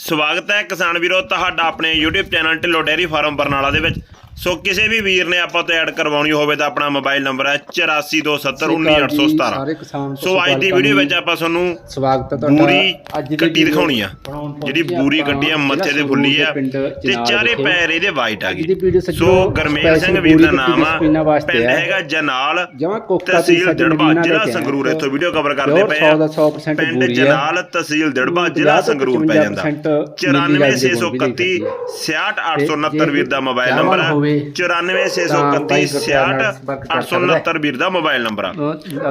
ਸਵਾਗਤ ਹੈ ਕਿਸਾਨ ਵੀਰੋ ਤੁਹਾਡਾ ਆਪਣੇ YouTube channel Dhillon dairy farm Barnala ਦੇ ਵਿੱਚ। ਸੋ ਕਿਸੇ ਵੀ ਵੀਰ ਨੇ ਆਪਾਂ ਤੋਂ ਐਡ ਕਰਵਾਉਣੀ ਹੋਵੇ ਤਾਂ ਆਪਣਾ ਮੋਬਾਈਲ ਨੰਬਰ ਹੈ 8427191817 ਸਾਰੇ ਕਿਸਾਨ ਸੋ ਅੱਜ ਦੀ ਵੀਡੀਓ ਵਿੱਚ ਆਪਾਂ ਤੁਹਾਨੂੰ ਸਵਾਗਤ ਹੈ ਤੁਹਾਡਾ ਬੂਰੀ ਅੱਜ ਦੀ ਕੱਟੀ ਵੀਡੀਓ ਦਿਖਾਉਣੀ ਆ ਜਿਹੜੀ ਬੂਰੀ ਕੱਟੀ ਆ ਮੱਥੇ ਜ਼ਿਲ੍ਹਾ ਫੁੱਲੀ ਆ ਤੇ ਚਾਰੇ। ਪੈਰ ਇਹਦੇ ਵਾਈਟ ਆ ਗਏ ਸੋ ਗਰਮੇਲ ਸਿੰਘ ਵੀਰ ਦਾ ਨਾਮ ਆ ਪਿੰਡ। ਹੈਗਾ ਜਨਾਲ ਤਹਿਸੀਲ ਦਿੜਬਾ ਜ਼ਿਲ੍ਹਾ ਸੰਗਰੂਰ। ਇੱਥੋਂ ਵੀਡੀਓ ਕਵਰ ਕਰਦੇ ਪਏ ਆ 100 ਦਾ 100% ਪਿੰਡ ਆ। ਜਨਾਲ ਤਹਿਸੀਲ ਦਿੜਬਾ ਜ਼ਿਲ੍ਹਾ ਸੰਗਰੂਰ ਪੈ ਜਾਂਦਾ 94631 66869 ਵੀਰ ਦਾ ਮੋਬਾਈਲ ਨੰਬਰ ਹੈ 94631 66869 ਵੀਰ ਦਾ ਮੋਬਾਈਲ ਨੰਬਰ ਆ।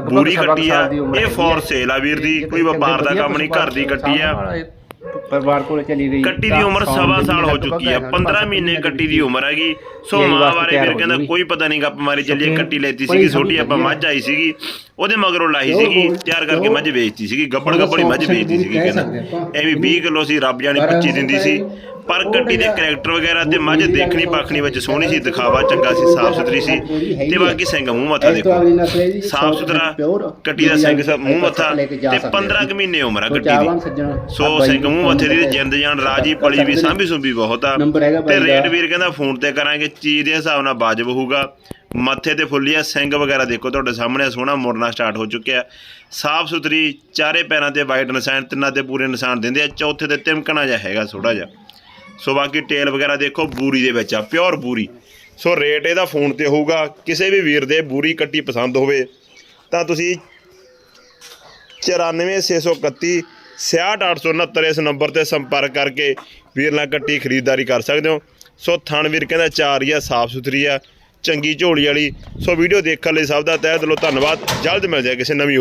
ਬੂਰੀ ਕੱਟੀ ਆ। ਇਹ ਫੋਰ ਸੇਲ ਆ ਵੀਰ ਦੀ ਕੋਈ ਵਪਾਰ ਦਾ ਕੰਮ ਨਹੀਂ ਘਰ ਦੀ ਕੱਟੀ ਆ। ਪਰਿਵਾਰ ਕੋਲ ਚਲੀ ਗਈ ਕੱਟੀ ਦੀ ਉਮਰ ਸਵਾ ਸਾਲ ਹੋ ਚੁੱਕੀ ਆ। 15 ਮਹੀਨੇ ਕੱਟੀ ਦੀ ਉਮਰ ਹੈਗੀ। ਸੋ ਮਾਂ ਬਾਰੇ ਵੀਰ ਕਹਿੰਦਾ ਕੋਈ ਪਤਾ ਨਹੀਂ ਗੱਪ ਮਾਰੀ ਚੱਲੀ ਕੱਟੀ ਲੈਤੀ ਸੀਗੀ ਛੋਟੀ ਆਪਾਂ ਮੱਝ ਆਈ ਸੀਗੀ। ਉਹਦੇ ਮਗਰੋਂ ਲਾਈ ਸੀਗੀ ਤਿਆਰ ਕਰਕੇ ਮੱਝ ਵੇਚਤੀ ਸੀਗੀ ਗੱਪੜ ਗੱਪੜੀ ਮੱਝ ਵੇਚਦੀ ਸੀਗੀ ਕਹਿੰਦਾ। ਐਵੇਂ 20 ਕਿਲੋ ਸੀ ਰੱਬ ਜਾਣੀ 25 ਦਿੰਦੀ ਸੀ। ਪਰ ਕੱਟੀ ਦੇ ਕੈਰੈਕਟਰ ਵਗੈਰਾ ਤੇ ਮੱਝ ਦੇਖਣੀ ਪੱਖਣੀ ਵਿੱਚ ਸੋਹਣੀ ਸੀ ਦਿਖਾਵਾ ਚੰਗਾ ਸੀ ਸਾਫ਼ ਸੁਥਰੀ ਸੀ ਤੇ ਬਾਕੀ ਸਿੰਘ ਮੂੰਹ ਮੱਥਾ ਦੇਖੋ। ਸਾਫ਼ ਸੁਥਰਾ ਕੱਟੀ ਦਾ ਸਿੰਘ ਸਾ- ਮੂੰਹ ਮੱਥਾ ਤੇ 15 ਕੁ ਮਹੀਨੇ ਉਮਰ ਆ ਕੱਟੀ ਦੀ। ਸੋ ਸਿੰਘ ਮੂੰਹ ਮੱਥੇ ਦੀ ਜਿੰਦ ਜਾਨ ਰਾਜੀ ਪਲੀ ਵੀ ਸਾਂਭੀ ਸੁੰਭੀ ਬਹੁਤ ਆ। ਤੇ ਰੇਟ। ਵੀਰ ਕਹਿੰਦਾ ਫੋਨ ਤੇ ਕਰਾਂਗੇ ਚੀਜ਼ ਦੇ ਹਿਸਾਬ ਨਾਲ ਵਾਜਬ ਹੋਊਗਾ। ਮੱਥੇ ਤੇ ਫੁੱਲੀਆ ਸਿੰਘ ਵਗੈਰਾ ਦੇਖੋ ਤੁਹਾਡੇ ਸਾਹਮਣੇ ਸੋਹਣਾ ਮੁੜਨਾ ਸਟਾਰਟ ਹੋ ਚੁੱਕਿਆ ਸਾਫ਼ ਸੁਥਰੀ ਚਾਰੇ ਪੈਰਾਂ ਤੇ ਵਾਈਟ ਨਿਸ਼ਾਨ ਤਿੰਨਾਂ ਤੇ ਪੂਰੇ ਨਿਸ਼ਾਨ ਦਿੰਦੇ ਆ। ਚੌਥੇ ਤੇ ਤਿਮਕਣਾ ਜਿਹਾ ਹੈਗਾ ਥੋੜਾ ਜਿਹਾ। ਸੋ ਬਾਕੀ ਟੇਲ ਵਗੈਰਾ ਦੇਖੋ, ਬੂਰੀ ਦੇ ਵਿੱਚ ਆ ਪਿਓਰ ਬੂਰੀ। ਸੋ ਰੇਟ ਇਹਦਾ ਫੋਨ ਤੇ ਹੋਊਗਾ, ਕਿਸੇ ਵੀ ਵੀਰ ਦੇ ਬੂਰੀ ਕੱਟੀ ਪਸੰਦ ਹੋਵੇ, ਤਾਂ ਤੁਸੀਂ 94631 66869 ਇਸ ਨੰਬਰ ਤੇ ਸੰਪਰਕ ਕਰਕੇ ਵੀਰ ਨਾਲ ਕੱਟੀ ਖਰੀਦਦਾਰੀ ਕਰ ਸਕਦੇ ਹੋ। ਸੋ ਥਣ ਵੀਰ ਕਹਿੰਦਾ, ਚਾਰ ਹੀ ਆ, ਸਾਫ਼ ਸੁਥਰੀ ਆ, ਚੰਗੀ ਝੋਲੀ ਵਾਲੀ। ਸੋ ਵੀਡੀਓ ਦੇਖਣ ਲਈ ਸਭ ਦਾ ਤਹਿ ਦਿਲੋਂ ਧੰਨਵਾਦ। ਜਲਦ ਮਿਲ ਜਾਏ ਕਿਸੇ ਨਵੀਂ